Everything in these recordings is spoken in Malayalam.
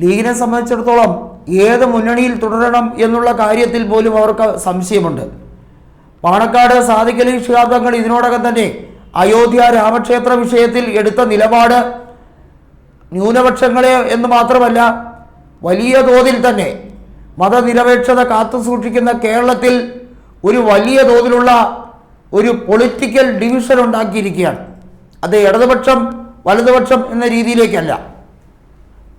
ലീഗിനെ സംബന്ധിച്ചിടത്തോളം ഏത് മുന്നണിയിൽ തുടരണം എന്നുള്ള കാര്യത്തിൽ പോലും അവർക്ക് സംശയമുണ്ട്. പാണക്കാട് സാദിഖലി ശിഹാബ്ദങ്ങൾ ഇതിനോടകം തന്നെ അയോധ്യ രാമക്ഷേത്ര വിഷയത്തിൽ എടുത്ത നിലപാട് ന്യൂനപക്ഷങ്ങളെ എന്ന് മാത്രമല്ല വലിയ തോതിൽ തന്നെ മതനിരപേക്ഷത കാത്തു സൂക്ഷിക്കുന്ന കേരളത്തിൽ ഒരു വലിയ തോതിലുള്ള ഒരു പൊളിറ്റിക്കൽ ഡിവിഷൻ ഉണ്ടാക്കിയിരിക്കുകയാണ്. അത് ഇടതുപക്ഷം വലതുപക്ഷം എന്ന രീതിയിലേക്കല്ല.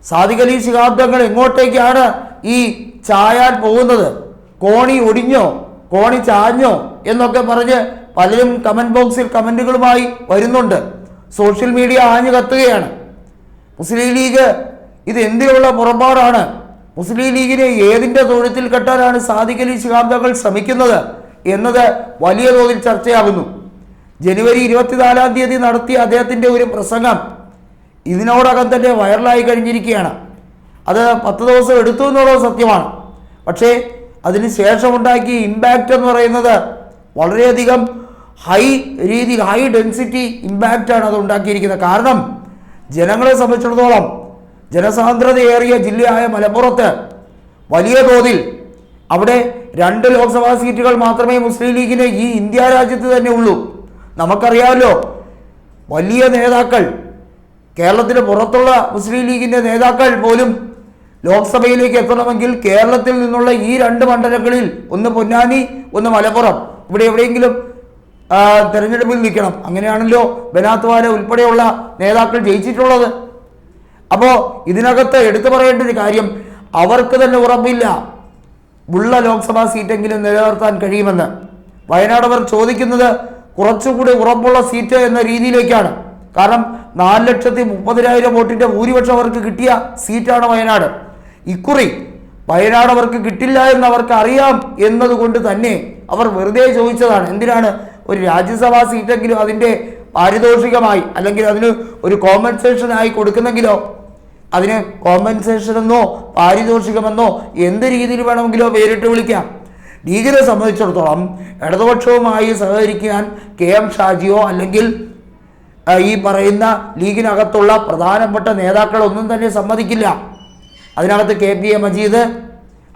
സാദിഖലി ശിഹാബ്ദങ്ങൾ എങ്ങോട്ടേക്കാണ് ഈ ചായാൻ പോകുന്നത്? കോണി ഒടിഞ്ഞോ? കോണി ചാഞ്ഞോ? എന്നൊക്കെ പറഞ്ഞ് പലരും കമന്റ് ബോക്സിൽ കമന്റുകളുമായി വരുന്നുണ്ട്. സോഷ്യൽ മീഡിയ ആഞ്ഞു കത്തുകയാണ്. മുസ്ലിം ലീഗ് ഇത് എന്തിനുള്ള പുറപ്പാടാണ്? മുസ്ലിം ലീഗിനെ ഏതിന്റെ തൊഴുത്തിൽ കെട്ടാനാണ് സാദിഖലി ശിഹാബ്ദങ്ങൾ ശ്രമിക്കുന്നത് എന്നത് വലിയ തോതിൽ ചർച്ചയാകുന്നു. ജനുവരി ഇരുപത്തിനാലാം തീയതി നടത്തിയ അദ്ദേഹത്തിന്റെ ഒരു പ്രസംഗം ഇതിനോടകം തന്നെ വൈറലായി കഴിഞ്ഞിരിക്കുകയാണ്. അത് പത്ത് ദിവസം എടുത്തു എന്നുള്ളത് സത്യമാണ്. പക്ഷേ അതിന് ശേഷമുണ്ടാക്കിയ ഇമ്പാക്റ്റ് എന്ന് പറയുന്നത് വളരെയധികം ഹൈ രീതിയിൽ ഹൈ ഡെൻസിറ്റി ഇമ്പാക്റ്റാണ് അത് ഉണ്ടാക്കിയിരിക്കുന്നത്. കാരണം ജനങ്ങളെ സംബന്ധിച്ചിടത്തോളം ജനസാന്ദ്രതയേറിയ ജില്ലയായ മലപ്പുറത്ത് വലിയ തോതിൽ അവിടെ രണ്ട് ലോക്സഭാ സീറ്റുകൾ മാത്രമേ മുസ്ലിം ലീഗിന് ഈ ഇന്ത്യ രാജ്യത്ത് തന്നെ ഉള്ളൂ. നമുക്കറിയാമല്ലോ വലിയ നേതാക്കൾ കേരളത്തിന് പുറത്തുള്ള മുസ്ലിം ലീഗിന്റെ നേതാക്കൾ പോലും ലോക്സഭയിലേക്ക് എത്തണമെങ്കിൽ കേരളത്തിൽ നിന്നുള്ള ഈ രണ്ട് മണ്ഡലങ്ങളിൽ ഒന്ന് പൊന്നാനി ഒന്ന് മലപ്പുറം. ഇവിടെ എവിടെയെങ്കിലും തിരഞ്ഞെടുപ്പിൽ നിൽക്കണം. അങ്ങനെയാണല്ലോ ബനാത്വാല ഉൾപ്പെടെയുള്ള നേതാക്കൾ ജയിച്ചിട്ടുള്ളത്. അപ്പോൾ ഇതിനകത്ത് എടുത്തു പറയേണ്ട ഒരു കാര്യം അവർക്ക് തന്നെ ഉറപ്പില്ല ഉള്ള ലോക്സഭാ സീറ്റെങ്കിലും നിലനിർത്താൻ കഴിയുമെന്ന്. വയനാട് അവർ ചോദിക്കുന്നത് കുറച്ചുകൂടി ഉറപ്പുള്ള സീറ്റ് എന്ന രീതിയിലേക്കാണ്. കാരണം നാല് ലക്ഷത്തി മുപ്പതിനായിരം വോട്ടിന്റെ ഭൂരിപക്ഷം അവർക്ക് കിട്ടിയ സീറ്റാണ് വയനാട്. ഇക്കുറി വയനാട് അവർക്ക് കിട്ടില്ല എന്ന് അവർക്ക് അറിയാം എന്നതുകൊണ്ട് തന്നെ അവർ വെറുതെ ചോദിച്ചതാണ് എന്തിനാണ് ഒരു രാജ്യസഭാ സീറ്റെങ്കിലും അതിന്റെ പാരിതോഷികമായി അല്ലെങ്കിൽ അതിന് ഒരു കോമ്പൻസേഷനായി കൊടുക്കുന്നെങ്കിലോ? അതിന് കോമ്പൻസേഷൻ എന്നോ പാരിതോഷികമെന്നോ എന്ത് രീതിയിൽ വേണമെങ്കിലോ പേരിട്ട് വിളിക്കാം. ലീഗിനെ സംബന്ധിച്ചിടത്തോളം ഇടതുപക്ഷവുമായി സഹകരിക്കാൻ കെ എം ഷാജിയോ അല്ലെങ്കിൽ ഈ പറയുന്ന ലീഗിനകത്തുള്ള പ്രധാനപ്പെട്ട നേതാക്കളൊന്നും തന്നെ സമ്മതിക്കില്ല. അതിനകത്ത് കെ പി എ മജീദ്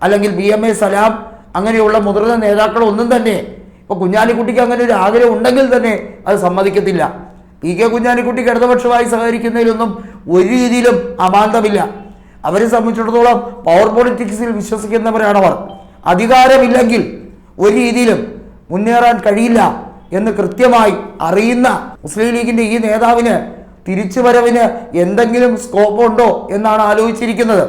അല്ലെങ്കിൽ ബി എം എ സലാം അങ്ങനെയുള്ള മുതിർന്ന നേതാക്കളൊന്നും തന്നെ. ഇപ്പോൾ കുഞ്ഞാലിക്കുട്ടിക്ക് അങ്ങനെ ഒരു ആഗ്രഹം ഉണ്ടെങ്കിൽ തന്നെ അത് സമ്മതിക്കത്തില്ല. പി കെ കുഞ്ഞാലിക്കുട്ടിക്ക് ഇടതുപക്ഷമായി സഹകരിക്കുന്നതിലൊന്നും ഒരു രീതിയിലും അമാന്തമില്ല. അവരെ സംബന്ധിച്ചിടത്തോളം പവർ പൊളിറ്റിക്സിൽ വിശ്വസിക്കുന്നവരാണവർ. അധികാരമില്ലെങ്കിൽ ഒരു രീതിയിലും മുന്നേറാൻ കഴിയില്ല. എന്ന് കൃത്യമായി അറിയുന്ന മുസ്ലിം ലീഗിന്റെ ഈ നേതാവിന് തിരിച്ചുവരവിന് എന്തെങ്കിലും സ്കോപ്പ് ഉണ്ടോ എന്നാണ് ആലോചിച്ചിരിക്കുന്നത്.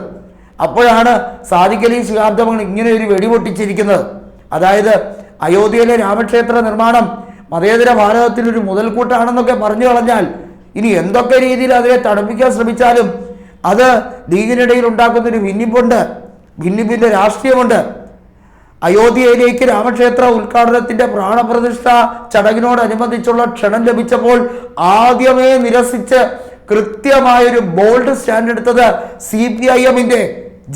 അപ്പോഴാണ് സാദിഖലി ശിഹാബ്ദങ്ങൾ ഇങ്ങനെ ഒരു വെടിപൊട്ടിച്ചിരിക്കുന്നത് അതായത് അയോധ്യയിലെ രാമക്ഷേത്ര നിർമ്മാണം മതേതര ഭാരതത്തിൽ ഒരു മുതൽക്കൂട്ടാണെന്നൊക്കെ പറഞ്ഞു കളഞ്ഞാൽ ഇനി എന്തൊക്കെ രീതിയിൽ അതിനെ തണുപ്പിക്കാൻ ശ്രമിച്ചാലും അത് ലീഗിനിടയിൽ ഉണ്ടാക്കുന്ന ഒരു ഭിന്നിപ്പുണ്ട്. ഭിന്നിപ്പിന്റെ രാഷ്ട്രീയമുണ്ട്. അയോധ്യയിലേക്ക് രാമക്ഷേത്ര ഉദ്ഘാടനത്തിന്റെ പ്രാണപ്രതിഷ്ഠ ചടങ്ങിനോടനുബന്ധിച്ചുള്ള ക്ഷണം ലഭിച്ചപ്പോൾ ആദ്യമേ നിരസിച്ച് കൃത്യമായൊരു ബോൾഡ് സ്റ്റാൻഡ് എടുത്തത് സി പി ഐ എമ്മിന്റെ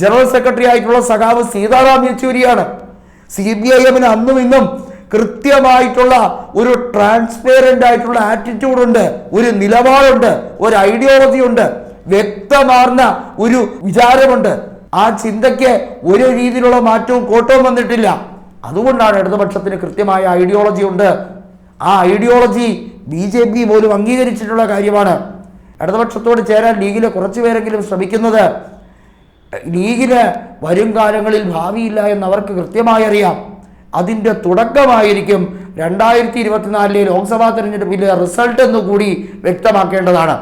ജനറൽ സെക്രട്ടറി ആയിട്ടുള്ള സഖാവ് സീതാറാം യെച്ചൂരിയാണ്. സി പി ഐ എമ്മിന് അന്നും ഇന്നും കൃത്യമായിട്ടുള്ള ഒരു ട്രാൻസ്പെയറന്റ് ആയിട്ടുള്ള ആറ്റിറ്റ്യൂഡ് ഉണ്ട് ഒരു നിലപാടുണ്ട് ഒരു ഐഡിയോളജി ഉണ്ട് വ്യക്തമാർന്ന ഒരു വിചാരമുണ്ട്. ആ ചിന്തയ്ക്ക് ഒരു രീതിയിലുള്ള മാറ്റവും കോട്ടവും വന്നിട്ടില്ല. അതുകൊണ്ടാണ് ഇടതുപക്ഷത്തിന് കൃത്യമായ ഐഡിയോളജി ഉണ്ട്. ആ ഐഡിയോളജി ബി ജെ പി പോലും അംഗീകരിച്ചിട്ടുള്ള കാര്യമാണ്. ഇടതുപക്ഷത്തോട് ചേരാൻ ലീഗിലെ കുറച്ചു പേരെങ്കിലും ശ്രമിക്കുന്നത്. ലീഗിന് വരും കാലങ്ങളിൽ ഭാവിയില്ല എന്ന് അവർക്ക് കൃത്യമായി അറിയാം. അതിന്റെ തുടക്കമായിരിക്കും രണ്ടായിരത്തി ഇരുപത്തിനാലിലെ ലോക്സഭാ തെരഞ്ഞെടുപ്പിലെ റിസൾട്ട് എന്ന് കൂടി വ്യക്തമാക്കേണ്ടതാണ്.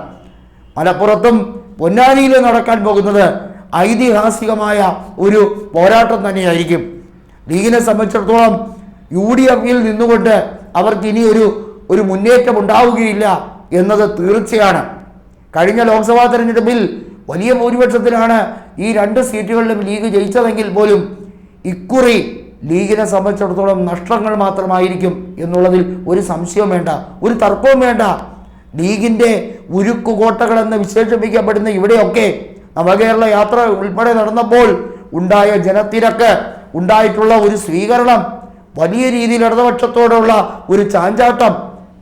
മലപ്പുറത്തും പൊന്നാനിയിലും നടക്കാൻ പോകുന്നത് ഐതിഹാസികമായ ഒരു പോരാട്ടം തന്നെയായിരിക്കും. ലീഗിനെ സംബന്ധിച്ചിടത്തോളം യു ഡി എഫിൽ നിന്നുകൊണ്ട് അവർക്ക് ഇനി ഒരു ഒരു മുന്നേറ്റം ഉണ്ടാവുകയില്ല എന്നത് തീർച്ചയാണ്. കഴിഞ്ഞ ലോക്സഭാ തെരഞ്ഞെടുപ്പിൽ വലിയ ഭൂരിപക്ഷത്തിലാണ് ഈ രണ്ട് സീറ്റുകളിലും ലീഗ് ജയിച്ചതെങ്കിൽ പോലും ഇക്കുറി ലീഗിനെ സംബന്ധിച്ചിടത്തോളം നഷ്ടങ്ങൾ മാത്രമായിരിക്കും എന്നുള്ളതിൽ ഒരു സംശയവും വേണ്ട. ഒരു തർക്കവും വേണ്ട. ലീഗിന്റെ ഉരുക്കുകോട്ടകളെന്ന് വിശേഷിപ്പിക്കപ്പെടുന്ന ഇവിടെയൊക്കെ നവകേരള യാത്ര ഉൾപ്പെടെ നടന്നപ്പോൾ ഉണ്ടായ ജനത്തിരക്ക് ഉണ്ടായിട്ടുള്ള ഒരു സ്വീകരണം വലിയ രീതിയിൽ ഇടതുപക്ഷത്തോടുള്ള ഒരു ചാഞ്ചാട്ടം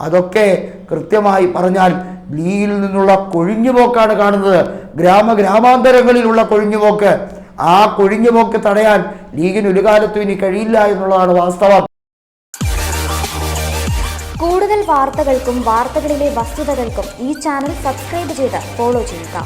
അതൊക്കെ കൃത്യമായി പറഞ്ഞാൽ ലീയിൽ നിന്നുള്ള കൊഴിഞ്ഞുപോക്കാണ് കാണുന്നത്. ഗ്രാമ ഗ്രാമാന്തരങ്ങളിലുള്ള കൊഴിഞ്ഞുപോക്ക്. ആ കൊഴിഞ്ഞുപോക്ക് തടയാൻ ലീഗിന് ഒരു കാലത്തും ഇനി കഴിയില്ല എന്നുള്ളതാണ് വാസ്തവം. കൂടുതൽ വാർത്തകൾക്കും വാർത്തകളിലെ വസ്തുതകൾക്കും ഈ ചാനൽ സബ്സ്ക്രൈബ് ചെയ്ത് ഫോളോ ചെയ്യുക.